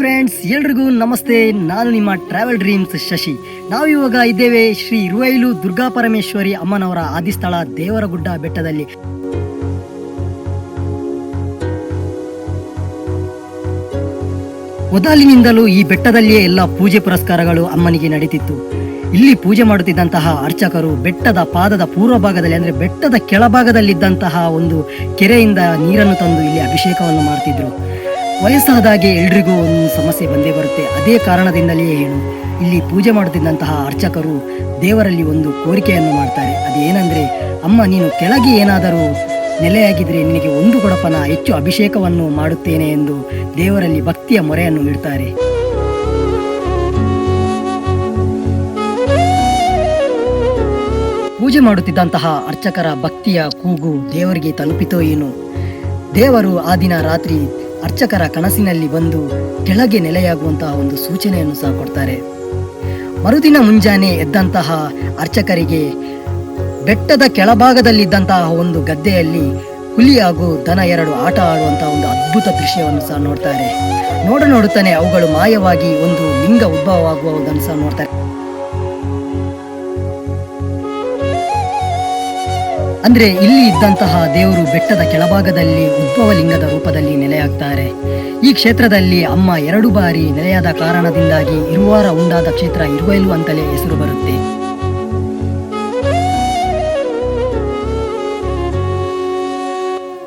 Friends ಎಲ್ರಿಗೂ ನಮಸ್ತೆ. ನಾನು ನಿಮ್ಮ ಟ್ರಾವೆಲ್ ಡ್ರೀಮ್ಸ್ ಶಶಿ. ನಾವಿವಾಗ ಇದ್ದೇವೆ ಶ್ರೀ ಇರುವೈಲು ದುರ್ಗಾ ಪರಮೇಶ್ವರಿ ಅಮ್ಮನವರ ಆದಿಸ್ಥಳ ದೇವರಗುಡ್ಡ ಬೆಟ್ಟದಲ್ಲಿ. ಮೊದಲಿನಿಂದಲೂ ಈ ಬೆಟ್ಟದಲ್ಲಿಯೇ ಎಲ್ಲ ಪೂಜೆ ಪುರಸ್ಕಾರಗಳು ಅಮ್ಮನಿಗೆ ನಡೀತಿತ್ತು. ಇಲ್ಲಿ ಪೂಜೆ ಮಾಡುತ್ತಿದ್ದಂತಹ ಅರ್ಚಕರು ಬೆಟ್ಟದ ಪಾದದ ಪೂರ್ವ ಭಾಗದಲ್ಲಿ ಅಂದರೆ ಬೆಟ್ಟದ ಕೆಳಭಾಗದಲ್ಲಿದ್ದಂತಹ ಒಂದು ಕೆರೆಯಿಂದ ನೀರನ್ನು ತಂದು ಇಲ್ಲಿ ಅಭಿಷೇಕವನ್ನು ಮಾಡ್ತಿದ್ರು. ವಯಸ್ಸಾದಾಗೆ ಎಲ್ರಿಗೂ ಒಂದು ಸಮಸ್ಯೆ ಬಂದೇ ಬರುತ್ತೆ. ಅದೇ ಕಾರಣದಿಂದಲೇ ಏನು, ಇಲ್ಲಿ ಪೂಜೆ ಮಾಡುತ್ತಿದ್ದಂತಹ ಅರ್ಚಕರು ದೇವರಲ್ಲಿ ಒಂದು ಕೋರಿಕೆಯನ್ನು ಮಾಡ್ತಾರೆ. ಅದೇನೆಂದರೆ, ಅಮ್ಮ, ನೀನು ಕೆಳಗೆ ಏನಾದರೂ ನೆಲೆಯಾಗಿದ್ದರೆ ನಿನಗೆ ಒಂದು ಕೊಡಪನ, ಹೆಚ್ಚು ಅಭಿಷೇಕವನ್ನು ಮಾಡುತ್ತೇನೆ ಎಂದು ದೇವರಲ್ಲಿ ಭಕ್ತಿಯ ಮೊರೆಯನ್ನು ಇಡ್ತಾರೆ. ಪೂಜೆ ಮಾಡುತ್ತಿದ್ದಂತಹ ಅರ್ಚಕರ ಭಕ್ತಿಯ ಕೂಗು ದೇವರಿಗೆ ತಲುಪಿತೋ ಏನು. ದೇವರು ಆ ದಿನ ರಾತ್ರಿ ಅರ್ಚಕರ ಕನಸಿನಲ್ಲಿ ಬಂದು ಕೆಳಗೆ ನೆಲೆಯಾಗುವಂತಹ ಒಂದು ಸೂಚನೆಯನ್ನು ಸಹ ಕೊಡ್ತಾರೆ. ಮರುದಿನ ಮುಂಜಾನೆ ಎದ್ದಂತಹ ಅರ್ಚಕರಿಗೆ ಬೆಟ್ಟದ ಕೆಳಭಾಗದಲ್ಲಿದ್ದಂತಹ ಒಂದು ಗದ್ದೆಯಲ್ಲಿ ಹುಲಿ ಹಾಗೂ ದನ ಎರಡು ಆಟ ಆಡುವಂತಹ ಒಂದು ಅದ್ಭುತ ದೃಶ್ಯವನ್ನು ಸಹ ನೋಡ್ತಾರೆ. ನೋಡ ನೋಡುತ್ತಾನೆ ಅವುಗಳು ಮಾಯವಾಗಿ ಒಂದು ಲಿಂಗ ಉದ್ಭವವಾಗುವುದನ್ನು ಸಹ ನೋಡ್ತಾರೆ. ಅಂದ್ರೆ ಇಲ್ಲಿ ಇದ್ದಂತಹ ದೇವರು ಬೆಟ್ಟದ ಕೆಳಭಾಗದಲ್ಲಿ ಉದ್ಭವ ಲಿಂಗದ ರೂಪದಲ್ಲಿ ನೆಲೆಯಾಗ್ತಾರೆ. ಈ ಕ್ಷೇತ್ರದಲ್ಲಿ ಅಮ್ಮ ಎರಡು ಬಾರಿ ನೆಲೆಯಾದ ಕಾರಣದಿಂದಾಗಿ ಇರುವಾರ ಉಂಡಾದ ಕ್ಷೇತ್ರ ಇರುವೈಲು ಅಂತಲೇ ಹೆಸರು ಬರುತ್ತೆ.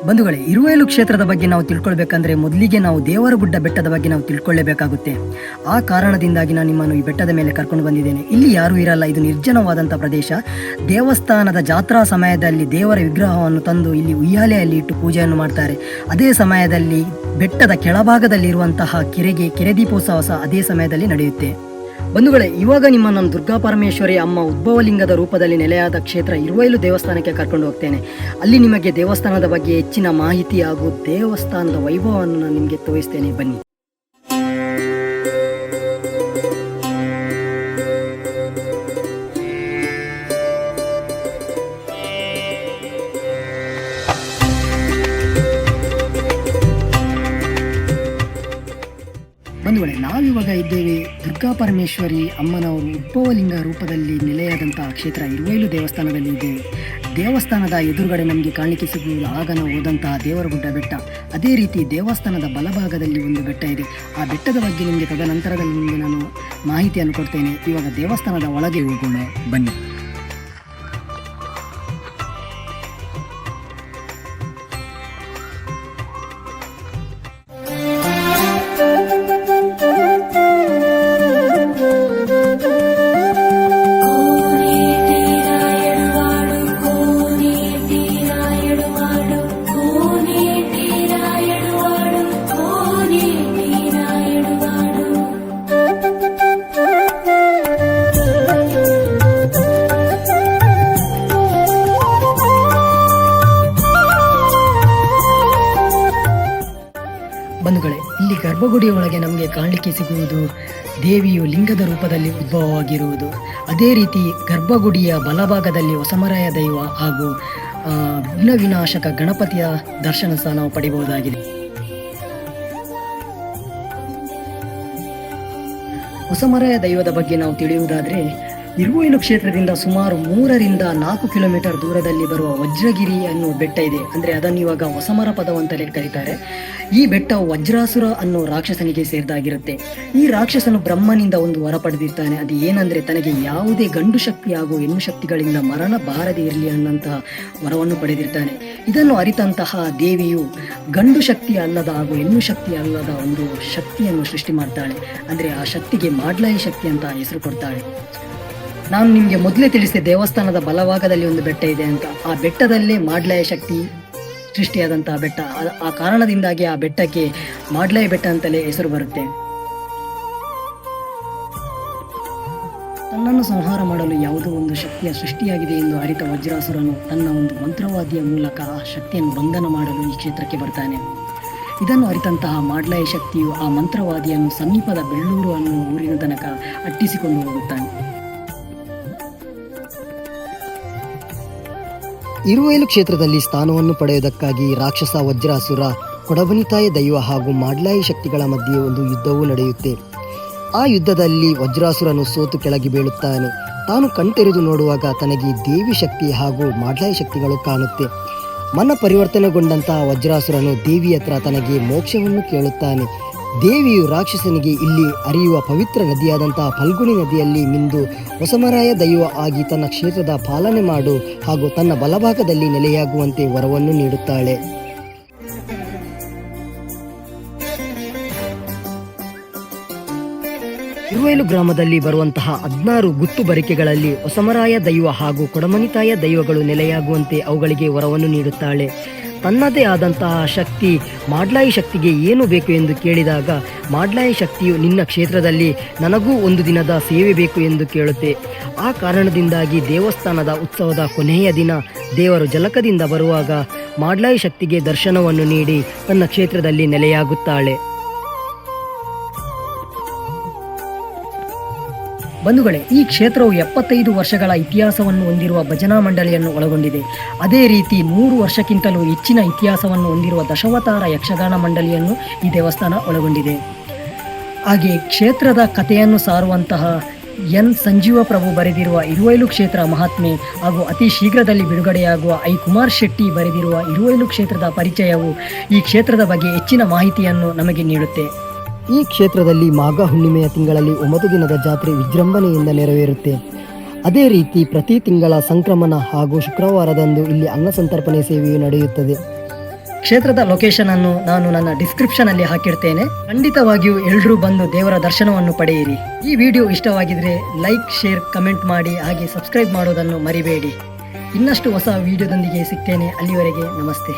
ಬಂಧುಗಳೇ, ಇರುವೆಲು ಕ್ಷೇತ್ರದ ಬಗ್ಗೆ ನಾವು ತಿಳ್ಕೊಳ್ಬೇಕಂದ್ರೆ ಮೊದಲಿಗೆ ನಾವು ದೇವರ ಗುಡ್ಡ ಬೆಟ್ಟದ ಬಗ್ಗೆ ನಾವು ತಿಳ್ಕೊಳ್ಳೇಬೇಕಾಗುತ್ತೆ ಆ ಕಾರಣದಿಂದಾಗಿ ನಾನು ನಿಮ್ಮನ್ನು ಈ ಬೆಟ್ಟದ ಮೇಲೆ ಕರ್ಕೊಂಡು ಬಂದಿದ್ದೇನೆ. ಇಲ್ಲಿ ಯಾರೂ ಇರಲ್ಲ, ಇದು ನಿರ್ಜನವಾದಂಥ ಪ್ರದೇಶ. ದೇವಸ್ಥಾನದ ಜಾತ್ರಾ ಸಮಯದಲ್ಲಿ ದೇವರ ವಿಗ್ರಹವನ್ನು ತಂದು ಇಲ್ಲಿ ಉಯ್ಯಾಲೆಯಲ್ಲಿ ಇಟ್ಟು ಪೂಜೆಯನ್ನು ಮಾಡ್ತಾರೆ. ಅದೇ ಸಮಯದಲ್ಲಿ ಬೆಟ್ಟದ ಕೆಳಭಾಗದಲ್ಲಿರುವಂತಹ ಕೆರೆಗೆ, ಕೆರೆ ದೀಪೋತ್ಸವ ಸಹ ಅದೇ ಸಮಯದಲ್ಲಿ ನಡೆಯುತ್ತೆ. ಬಂಧುಗಳೇ, ಇವಾಗ ನಿಮ್ಮ ನಮ್ಮ ದುರ್ಗಾ ಪರಮೇಶ್ವರಿ ಅಮ್ಮ ಉದ್ಭವಲಿಂಗದ ರೂಪದಲ್ಲಿ ನೆಲೆಯಾದ ಕ್ಷೇತ್ರ ಇರುವೈಲು ದೇವಸ್ಥಾನಕ್ಕೆ ಕರ್ಕೊಂಡು ಹೋಗ್ತೇನೆ. ಅಲ್ಲಿ ನಿಮಗೆ ದೇವಸ್ಥಾನದ ಬಗ್ಗೆ ಹೆಚ್ಚಿನ ಮಾಹಿತಿ ಹಾಗೂ ದೇವಸ್ಥಾನದ ವೈಭವವನ್ನು ನಾನು ನಿಮಗೆ ತೋರಿಸ್ತೇನೆ. ಬನ್ನಿ. ಬಂಧುಗಳೇ ನಾವಿವಾಗ ಇದ್ದೇವೆ ದುರ್ಗಾ ಪರಮೇಶ್ವರಿ ಅಮ್ಮನವರು ಉದ್ಭವಲಿಂಗ ರೂಪದಲ್ಲಿ ನೆಲೆಯಾದಂತಹ ಕ್ಷೇತ್ರ ಇರುವೈಲು ದೇವಸ್ಥಾನದಲ್ಲಿ ಇದ್ದೇವೆ. ದೇವಸ್ಥಾನದ ಎದುರುಗಡೆ ನಮಗೆ ಕಾಣಲಿಕ್ಕೆ ಸಿಗುವುದು ಆಗ ನಾವು ಹೋದಂತಹ ದೇವರಗುಡ್ಡ ಬೆಟ್ಟ. ಅದೇ ರೀತಿ ದೇವಸ್ಥಾನದ ಬಲಭಾಗದಲ್ಲಿ ಒಂದು ಬೆಟ್ಟ ಇದೆ. ಆ ಬೆಟ್ಟದ ಬಗ್ಗೆ ನಿಮಗೆ ತದನಂತರದಲ್ಲಿ ನಿಮಗೆ ನಾನು ಮಾಹಿತಿಯನ್ನು ಕೊಡ್ತೇನೆ. ಇವಾಗ ದೇವಸ್ಥಾನದ ಒಳಗೆ ಹೋಗೋಣ. ಬನ್ನಿ. ಇಲ್ಲಿ ಗರ್ಭಗುಡಿಯ ಒಳಗೆ ನಮಗೆ ಕಾಣಲಿಕ್ಕೆ ಸಿಗುವುದು, ದೇವಿಯು ಲಿಂಗದ ರೂಪದಲ್ಲಿ ಉದ್ಭವವಾಗಿರುವುದು. ಅದೇ ರೀತಿ ಗರ್ಭಗುಡಿಯ ಬಲಭಾಗದಲ್ಲಿ ಹೊಸಮರಾಯ ದೈವ ಹಾಗೂ ವಿಘ್ನ ವಿನಾಶಕ ಗಣಪತಿಯ ದರ್ಶನ ಸಹ ನಾವು ಪಡೆಯಬಹುದಾಗಿದೆ ಹೊಸಮರಾಯ ದೈವದ ಬಗ್ಗೆ ನಾವು ತಿಳಿಯುವುದಾದರೆ ಇರುವೈಲು ಕ್ಷೇತ್ರದಿಂದ ಸುಮಾರು ಮೂರರಿಂದ ನಾಲ್ಕು ಕಿಲೋಮೀಟರ್ ದೂರದಲ್ಲಿ ಬರುವ ವಜ್ರಗಿರಿ ಅನ್ನೋ ಬೆಟ್ಟ ಇದೆ. ಅಂದರೆ ಅದನ್ನು ಇವಾಗ ಹೊಸಮರ ಪದವಂತಲೇ ಕರೀತಾರೆ ಈ ಬೆಟ್ಟ ವಜ್ರಾಸುರ ಅನ್ನೋ ರಾಕ್ಷಸನಿಗೆ ಸೇರಿದಾಗಿರುತ್ತೆ. ಈ ರಾಕ್ಷಸನು ಬ್ರಹ್ಮನಿಂದ ಒಂದು ವರ ಪಡೆದಿರ್ತಾನೆ. ಅದು ಏನಂದ್ರೆ ತನಗೆ ಯಾವುದೇ ಗಂಡು ಶಕ್ತಿ ಹಾಗೂ ಹೆಣ್ಣು ಶಕ್ತಿಗಳಿಂದ ಮರಣ ಬಾರದೆ ಇರಲಿ ಅನ್ನಂತಹ ವರವನ್ನು ಪಡೆದಿರ್ತಾನೆ. ಇದನ್ನು ಅರಿತಂತಹ ದೇವಿಯು ಗಂಡು ಶಕ್ತಿ ಅಲ್ಲದ ಹಾಗೂ ಹೆಣ್ಣು ಶಕ್ತಿ ಅಲ್ಲದ ಒಂದು ಶಕ್ತಿಯನ್ನು ಸೃಷ್ಟಿ ಮಾಡ್ತಾಳೆ. ಅಂದರೆ ಆ ಶಕ್ತಿಗೆ ಮಾಡ್ಲಾಯಿ ಶಕ್ತಿ ಅಂತ ಹೆಸರು ಕೊಡ್ತಾಳೆ. ನಾನು ನಿಮಗೆ ಮೊದಲೇ ತಿಳಿಸಿದೆ ದೇವಸ್ಥಾನದ ಬಲಭಾಗದಲ್ಲಿ ಒಂದು ಬೆಟ್ಟ ಇದೆ ಅಂತ. ಆ ಬೆಟ್ಟದಲ್ಲೇ ಮಾಡ್ಲಯ ಶಕ್ತಿ ಸೃಷ್ಟಿಯಾದಂತಹ ಬೆಟ್ಟ. ಆ- ಕಾರಣದಿಂದಾಗಿ ಆ ಬೆಟ್ಟಕ್ಕೆ ಮಾಡ್ಲಯ ಬೆಟ್ಟ ಅಂತಲೇ ಹೆಸರು ಬರುತ್ತೆ. ತನ್ನನ್ನು ಸಂಹಾರ ಮಾಡಲು ಯಾವುದೋ ಒಂದು ಶಕ್ತಿಯ ಸೃಷ್ಟಿಯಾಗಿದೆ ಎಂದು ಅರಿತ ವಜ್ರಾಸುರನು ತನ್ನ ಒಂದು ಮಂತ್ರವಾದಿಯ ಮೂಲಕ ಆ ಶಕ್ತಿಯನ್ನು ಬಂಧನ ಮಾಡಲು ಈ ಕ್ಷೇತ್ರಕ್ಕೆ ಬರ್ತಾನೆ. ಇದನ್ನು ಅರಿತಂತಹ ಮಾಡ್ಲಾಯ ಶಕ್ತಿಯು ಆ ಮಂತ್ರವಾದಿಯನ್ನು ಸಮೀಪದ ಬೆಳ್ಳೂರು ಅನ್ನುವ ಊರಿನ ತನಕ ಅಟ್ಟಿಸಿಕೊಂಡು ಹೋಗುತ್ತಾನೆ. ಇರುವೈಲು ಕ್ಷೇತ್ರದಲ್ಲಿ ಸ್ಥಾನವನ್ನು ಪಡೆಯುವುದಕ್ಕಾಗಿ ರಾಕ್ಷಸ ವಜ್ರಾಸುರ, ಕೊಡಬನಿತಾಯ ದೈವ ಹಾಗೂ ಮಾಡ್ಲಾಯಿ ಶಕ್ತಿಗಳ ಮಧ್ಯೆ ಒಂದು ಯುದ್ಧವೂ ನಡೆಯುತ್ತೆ. ಆ ಯುದ್ಧದಲ್ಲಿ ವಜ್ರಾಸುರನು ಸೋತು ಕೆಳಗೆ ಬೀಳುತ್ತಾನೆ. ತಾನು ಕಣ್ತೆರೆದು ನೋಡುವಾಗ ತನಗೆ ದೇವಿ ಶಕ್ತಿ ಹಾಗೂ ಮಾಡ್ಲಾಯಿ ಶಕ್ತಿಗಳು ಕಾಣುತ್ತೆ. ಮನ ಪರಿವರ್ತನೆಗೊಂಡಂತಹ ವಜ್ರಾಸುರನು ದೇವಿ ಹತ್ರ ತನಗೆ ಮೋಕ್ಷವನ್ನು ಕೇಳುತ್ತಾನೆ. ದೇವಿಯು ರಾಕ್ಷಸನಿಗೆ ಇಲ್ಲಿ ಅರಿಯುವ ಪವಿತ್ರ ನದಿಯಾದಂತಹ ಫಲ್ಗುಣಿ ನದಿಯಲ್ಲಿ ಮಿಂದು ಹೊಸಮರಾಯ ದೈವ ಆಗಿ ತನ್ನ ಕ್ಷೇತ್ರದ ಪಾಲನೆ ಮಾಡು ಹಾಗೂ ತನ್ನ ಬಲಭಾಗದಲ್ಲಿ ನೆಲೆಯಾಗುವಂತೆ ವರವನ್ನು ನೀಡುತ್ತಾಳೆ. ಇರುವೇಲು ಗ್ರಾಮದಲ್ಲಿ ಬರುವಂತಹ ಹದಿನಾರು ಗುತ್ತು ಬರಿಕೆಗಳಲ್ಲಿ ಹೊಸಮರಾಯ ದೈವ ಹಾಗೂ ಕೊಡಮನಿತಾಯ ದೈವಗಳು ನೆಲೆಯಾಗುವಂತೆ ಅವುಗಳಿಗೆ ವರವನ್ನು ನೀಡುತ್ತಾಳೆ. ತನ್ನದೇ ಆದಂತಹ ಶಕ್ತಿ ಮಾಡ್ಲಾಯಿ ಶಕ್ತಿಗೆ ಏನು ಬೇಕು ಎಂದು ಕೇಳಿದಾಗ, ಮಾಡ್ಲಾಯಿ ಶಕ್ತಿಯು ನಿನ್ನ ಕ್ಷೇತ್ರದಲ್ಲಿ ನನಗೂ ಒಂದು ದಿನದ ಸೇವೆ ಬೇಕು ಎಂದು ಕೇಳುತ್ತೆ. ಆ ಕಾರಣದಿಂದಾಗಿ ದೇವಸ್ಥಾನದ ಉತ್ಸವದ ಕೊನೆಯ ದಿನ ದೇವರು ಜಲಕದಿಂದ ಬರುವಾಗ, ಮಾಡ್ಲಾಯಿ ಶಕ್ತಿಗೆ ದರ್ಶನವನ್ನು ನೀಡಿ ತನ್ನ ಕ್ಷೇತ್ರದಲ್ಲಿ ನೆಲೆಯಾಗುತ್ತಾಳೆ. ಬಂಧುಗಳೇ, ಈ ಕ್ಷೇತ್ರವು ಎಪ್ಪತ್ತೈದು ವರ್ಷಗಳ ಇತಿಹಾಸವನ್ನು ಹೊಂದಿರುವ ಭಜನಾ ಮಂಡಳಿಯನ್ನು ಒಳಗೊಂಡಿದೆ. ಅದೇ ರೀತಿ ಮೂರು ವರ್ಷಕ್ಕಿಂತಲೂ ಹೆಚ್ಚಿನ ಇತಿಹಾಸವನ್ನು ಹೊಂದಿರುವ ದಶಾವತಾರ ಯಕ್ಷಗಾನ ಮಂಡಳಿಯನ್ನು ಈ ದೇವಸ್ಥಾನ ಒಳಗೊಂಡಿದೆ. ಹಾಗೆ ಕ್ಷೇತ್ರದ ಕಥೆಯನ್ನು ಸಾರುವಂತಹ ಎನ್. ಸಂಜೀವ ಪ್ರಭು ಬರೆದಿರುವ ಇರುವೈಲು ಕ್ಷೇತ್ರ ಮಹಾತ್ಮೆ ಹಾಗೂ ಅತಿ ಶೀಘ್ರದಲ್ಲಿ ಬಿಡುಗಡೆಯಾಗುವ ಐ ಕುಮಾರ್ ಶೆಟ್ಟಿ ಬರೆದಿರುವ ಇರುವೈಲು ಕ್ಷೇತ್ರದ ಪರಿಚಯವು ಈ ಕ್ಷೇತ್ರದ ಬಗ್ಗೆ ಹೆಚ್ಚಿನ ಮಾಹಿತಿಯನ್ನು ನಮಗೆ ನೀಡುತ್ತೆ. ಈ ಕ್ಷೇತ್ರದಲ್ಲಿ ಮಾಘ ಹುಣ್ಣಿಮೆಯ ತಿಂಗಳಲ್ಲಿ ಒಂಬತ್ತು ದಿನದ ಜಾತ್ರೆ ವಿಜೃಂಭಣೆಯಿಂದ ನೆರವೇರುತ್ತೆ. ಅದೇ ರೀತಿ ಪ್ರತಿ ತಿಂಗಳ ಸಂಕ್ರಮಣ ಹಾಗೂ ಶುಕ್ರವಾರದಂದು ಇಲ್ಲಿ ಅನ್ನ ಸಂತರ್ಪಣೆ ಸೇವೆಯು ನಡೆಯುತ್ತದೆ. ಕ್ಷೇತ್ರದ ಲೊಕೇಶನ್ ಅನ್ನು ನಾನು ನನ್ನ ಡಿಸ್ಕ್ರಿಪ್ಷನ್ ಅಲ್ಲಿ ಹಾಕಿರ್ತೇನೆ. ಖಂಡಿತವಾಗಿಯೂ ಎಲ್ಲರೂ ಬಂದು ದೇವರ ದರ್ಶನವನ್ನು ಪಡೆಯಿರಿ. ಈ ವಿಡಿಯೋ ಇಷ್ಟವಾಗಿದ್ರೆ ಲೈಕ್ ಶೇರ್ ಕಮೆಂಟ್ ಮಾಡಿ, ಹಾಗೆ ಸಬ್ಸ್ಕ್ರೈಬ್ ಮಾಡೋದನ್ನು ಮರಿಬೇಡಿ. ಇನ್ನಷ್ಟು ಹೊಸ ವಿಡಿಯೋದೊಂದಿಗೆ ಸಿಗ್ತೇನೆ. ಅಲ್ಲಿವರೆಗೆ ನಮಸ್ತೆ.